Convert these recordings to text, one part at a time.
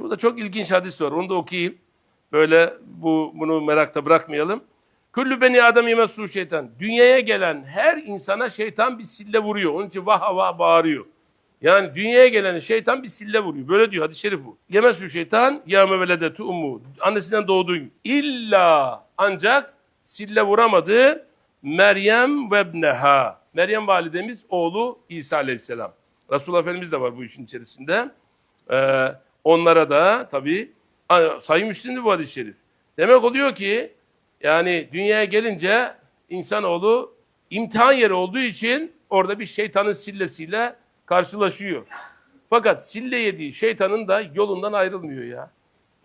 Şurada çok ilginç hadis var. Onu da okuyayım. Böyle bu bunu merakta bırakmayalım. Küllü beni adam yemesu şeytan. Dünyaya gelen her insana şeytan bir sille vuruyor. Onun için vah vah bağırıyor. Yani dünyaya gelen şeytan bir sille vuruyor. Böyle diyor hadis-i şerif bu. Yemesü şeytan ya meveledetu ummu. Annesinden doğduğu gün. İlla ancak sille vuramadı Meryem ve ibneha. Meryem validemiz oğlu İsa aleyhisselam. Resulullah Efendimiz de var bu işin içerisinde. Ee, onlara da tabii Müslim'di bu hadis-i şerif. Demek oluyor ki yani dünyaya gelince insanoğlu imtihan yeri olduğu için orada bir şeytanın sillesiyle karşılaşıyor. Fakat sille yediği şeytanın da yolundan ayrılmıyor ya.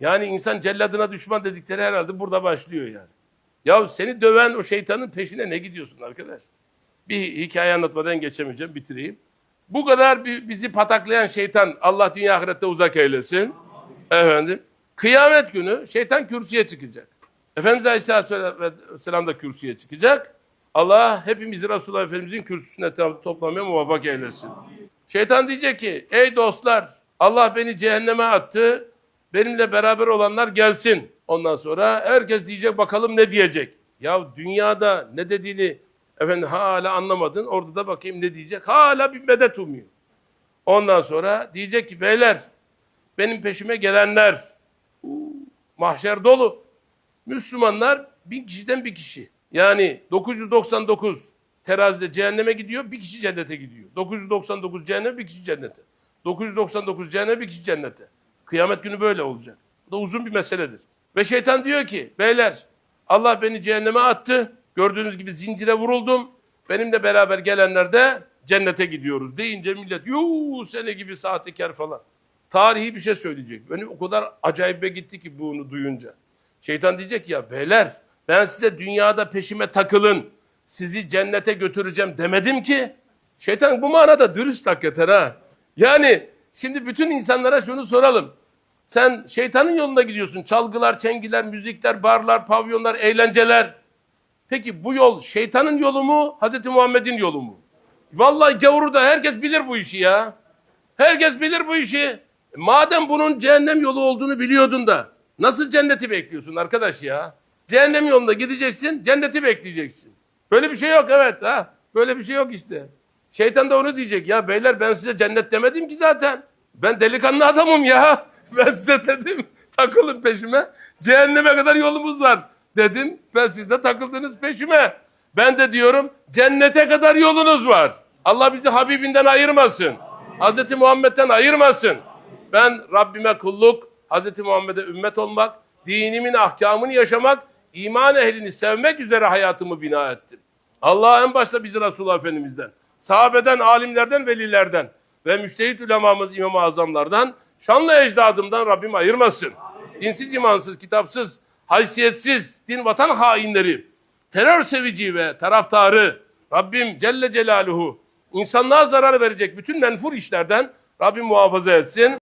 Yani insan celladına düşman dedikleri herhalde burada başlıyor yani. Ya seni döven o şeytanın peşine ne gidiyorsun arkadaş? Bir hikaye anlatmadan geçemeyeceğim, bitireyim. Bu kadar bi- bizi pataklayan şeytan Allah dünya ahirette uzak eylesin. Efendim, kıyamet günü şeytan kürsüye çıkacak. Efendimiz Aleyhisselam da kürsüye çıkacak. Allah hepimizi Resulullah Efendimizin kürsüsüne to- toplamaya muvaffak eylesin. Şeytan diyecek ki, ey dostlar Allah beni cehenneme attı, benimle beraber olanlar gelsin. Ondan sonra herkes diyecek bakalım ne diyecek. Ya dünyada ne dediğini efendim hala anlamadın. Orada da bakayım ne diyecek. Hala bir medet umuyor. Ondan sonra diyecek ki beyler benim peşime gelenler mahşer dolu. Müslümanlar bin kişiden bir kişi. Yani 999 terazide cehenneme gidiyor, bir kişi cennete gidiyor. 999 cehenneme, bir kişi cennete. 999 cehenneme, bir kişi cennete. Kıyamet günü böyle olacak. Bu da uzun bir meseledir. Ve şeytan diyor ki, beyler Allah beni cehenneme attı. Gördüğünüz gibi zincire vuruldum. Benimle beraber gelenler de cennete gidiyoruz deyince millet yuu sene gibi sahtekar falan. Tarihi bir şey söyleyecek. Benim o kadar acayibe gitti ki bunu duyunca. Şeytan diyecek ya beyler ben size dünyada peşime takılın sizi cennete götüreceğim demedim ki. Şeytan bu manada dürüst hakikaten ha. Yani şimdi bütün insanlara şunu soralım. Sen şeytanın yoluna gidiyorsun. Çalgılar, çengiler, müzikler, barlar, pavyonlar, eğlenceler. Peki bu yol şeytanın yolu mu, Hazreti Muhammed'in yolu mu? Vallahi gavurda herkes bilir bu işi ya. Herkes bilir bu işi. Madem bunun cehennem yolu olduğunu biliyordun da nasıl cenneti bekliyorsun arkadaş ya? Cehennem yolunda gideceksin, cenneti bekleyeceksin. Böyle bir şey yok evet ha. Böyle bir şey yok işte. Şeytan da onu diyecek. Ya beyler ben size cennet demedim ki zaten. Ben delikanlı adamım ya. Ben size dedim takılın peşime. Cehenneme kadar yolumuz var dedim. Ben siz de takıldınız peşime. Ben de diyorum cennete kadar yolunuz var. Allah bizi Habibinden ayırmasın. Hazreti Muhammed'den ayırmasın. Ben Rabbime kulluk, Hazreti Muhammed'e ümmet olmak, dinimin ahkamını yaşamak, iman ehlini sevmek üzere hayatımı bina ettim. Allah en başta bizi Resulullah Efendimiz'den, sahabeden, alimlerden, velilerden ve müştehit ulemamız, İmam-ı Azamlardan, şanlı ecdadımdan Rabbim ayırmasın. Dinsiz, imansız, kitapsız, haysiyetsiz, din vatan hainleri, terör sevici ve taraftarı Rabbim Celle Celaluhu insanlığa zarar verecek bütün menfur işlerden Rabbim muhafaza etsin.